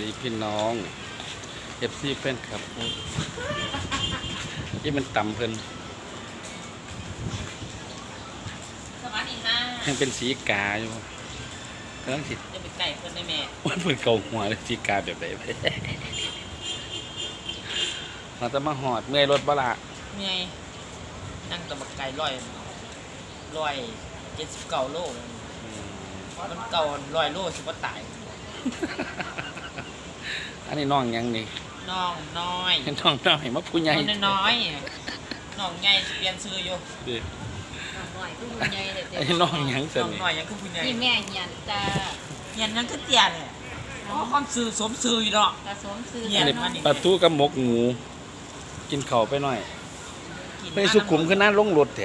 ดีพี่น้องเอฟซีแฟนครับที่มันต่ำเพิ่นสวัสดีค่ะยังเป็นสีกาอยู่กำลังสิจะไปไก่คนในแม่มันเพิ่นเกาหัวเลยสีกาแบบไหนไปเราจะมาหอดเมื่อยรถบละเมียนั่งตะบักไก่ร้อยร้อยเจ็ดสิบเก้าโลมันเก่าร้อยโลสิบ่ตาย อันนี้น้องยังนี่น้องน้อยน้องน้อยมาผู้ใหญ่น้องน้อยน้องใหญ่สิเปลี่ยนซื้ออยู่ดิหน่อยผู้ใหญ่เลยไอ้น้องยังสน้องนิน้อยยังคือผู้ใหญ่นี่แม่เหียนจ้าเฮียนยังคือเตี้ยเลยอ๋อความซื้อสมซื้ออยู่เนาะกระสมซื้อเหียอันนนี้มานี่ปลาทูกับหมกหมู กินเข่าวไปหน่อยกินไปสุขุมขึ้นหน้าลงรถแถ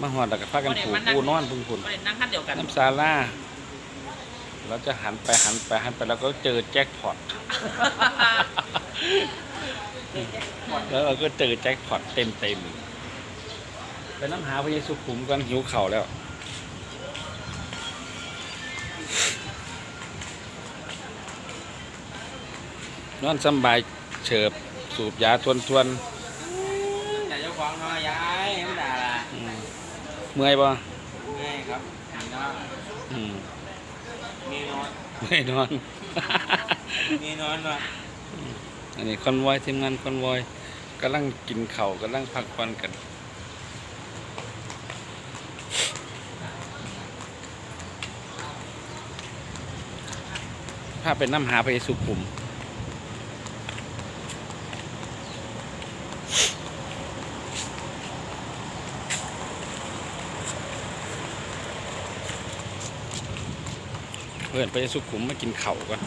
มาหอดแล้วก็พากันผูกปูนอนพึ่งพุ่นบ่ได้นั่งคันเดียวกันน้ำซาร่า เราจะหันไปหันไปหันไปแล้วก็เจอแจ็คพอต แล้วเราก็เจอแจ็คพอตเต็มเต็มๆไปน้ำหาพระเยซูขุมกันหิวเข่าวแล้ว นอนสำบายเฉิบสูบยาทวนทวนอย่าเจ้าของน้อยยายไม่ด่าล่ะๆอืมเมื่อยบ่ง่ายครับมีน้อยอืม มีนอนเมื่อยนอนมีนอนหน่อยอันนี้คอนวอยทีมงานคอนวอยกำลังกินเข่าวกำลังพักผ่อนกันพาไปน้ำหาไปสุขุม อนไปสุขุมมากินเข่าวก่อน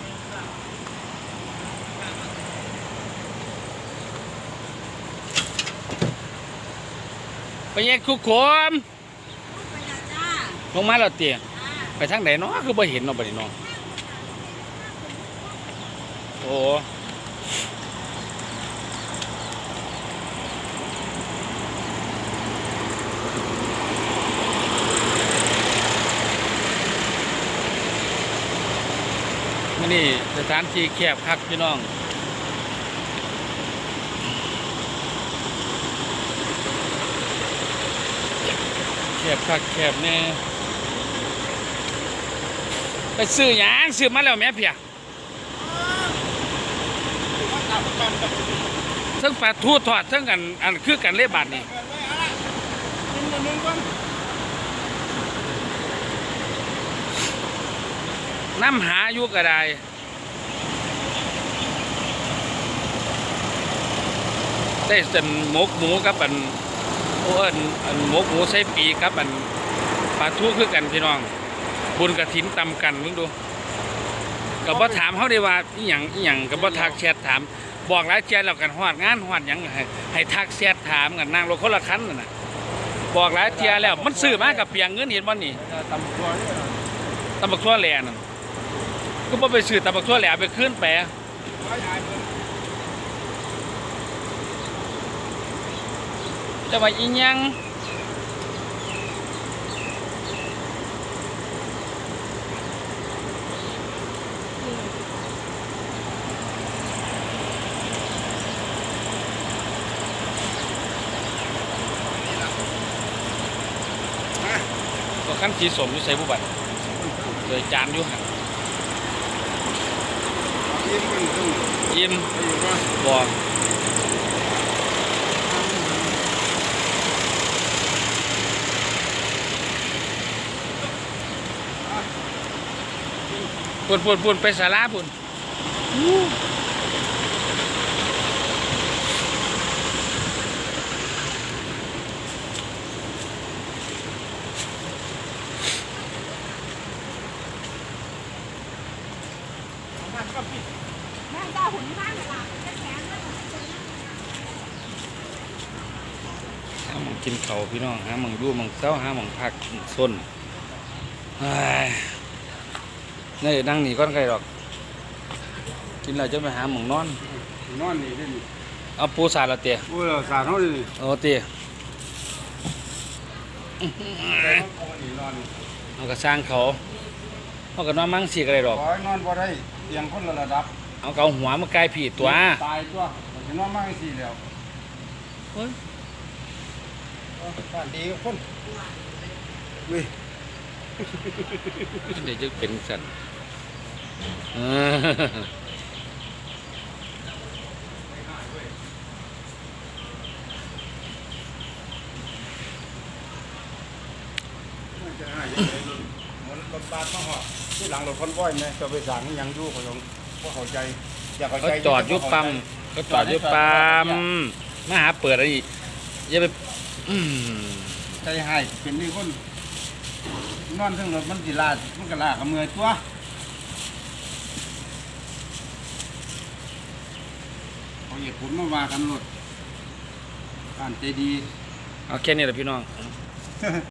ไปแยกคุกโขมไปแล้วจ้าลงมาแล้วเตียไปทางไหนเนาะคือบ่เห็นเนาะบัดนี้เนาะโอ้ มื้อนี้สถานที่แคบคักพี่น้องแคบคักแคบแน่ไปซื้อหยังซื้อมาแล้วแม่เพียทั้งปลาทูทอดทั้งกันอันคือกันเล่บาทนี่ น้ำหาอยู่ก็ได้ได้เส้นหมกหมูกับอันโอ้เอินอันหมกหมูใส่ปีกับอันปลาทูคือกันพี่น้อง บุญกระถินตำกันมึงดูกับบ่ถามเขาได้ว่าอีหยังอีหยังกับบ่ทักแชทถาม บอกหลายแชทแล้วกันฮอดงานฮอดหยังให้ให้ทักแชทถามกันนั่งรถคนละคันนั่นน่ะบอกหลายเทียแล้วมันซื้อมากับเปียงเงินเห็นบ่นี่ตำบักทั่วแหล่นั่น ก็บ่ไปซื้อตำบักทั่วแหลไปคืนแปะจะว่าอีหยังก็ขั้นสีสมอยู่ใส่บุบัติเลยจานอยู่หัน อิ่มไปอยู่ว่าบอปุ่นปุ่นปุ่นไปสาราปุ่น หาหมองกินเขาวพี่น้องหาหมองดูหมองเศร้าหาหมองพักส้นเฮ้ยนี่นั่งหนีก้อนไก่ดอก กินแล้วจะไปหาหมองนอน นอนนี่ได้นี่เอาปูสาดและเตียโอ้ยเราสาดเขาดิเอาเตียนี่นอนนี่เอากระสร้างเขาเขาก็นอนมั่งสิก็ได้ดอกขอให้นอนบ่ได้เตียงคนละระดับ เอาเกาหัวมาใกล้ผีตัวตายตัวมันจะนอนมากสิแล้วเฮ้ยเอาบ้านดีกับคนเว้ยเดี๋ยวจะเป็นสันเออมันจะหายยังไงรถเหมือนรถบัสมาหอดที่หลังรถคอนว้อยไหมจะไปสั่งยังอยู่ก็ยัง บ่เข้าใจอยากเข้าเขาใจจอดอยุบปั๊มเขาจอดอยุบปั๊มมาหาเปิดอะไรอีกอย่าไปอืมใจหายเป็นนี่คนนอนทั้งรถมันสิลาดมันก็ลากกับมือตัวเขาเหยียบผลมาว่ากันรถการใจดีเอาแค่นี้แหละพี่น้อง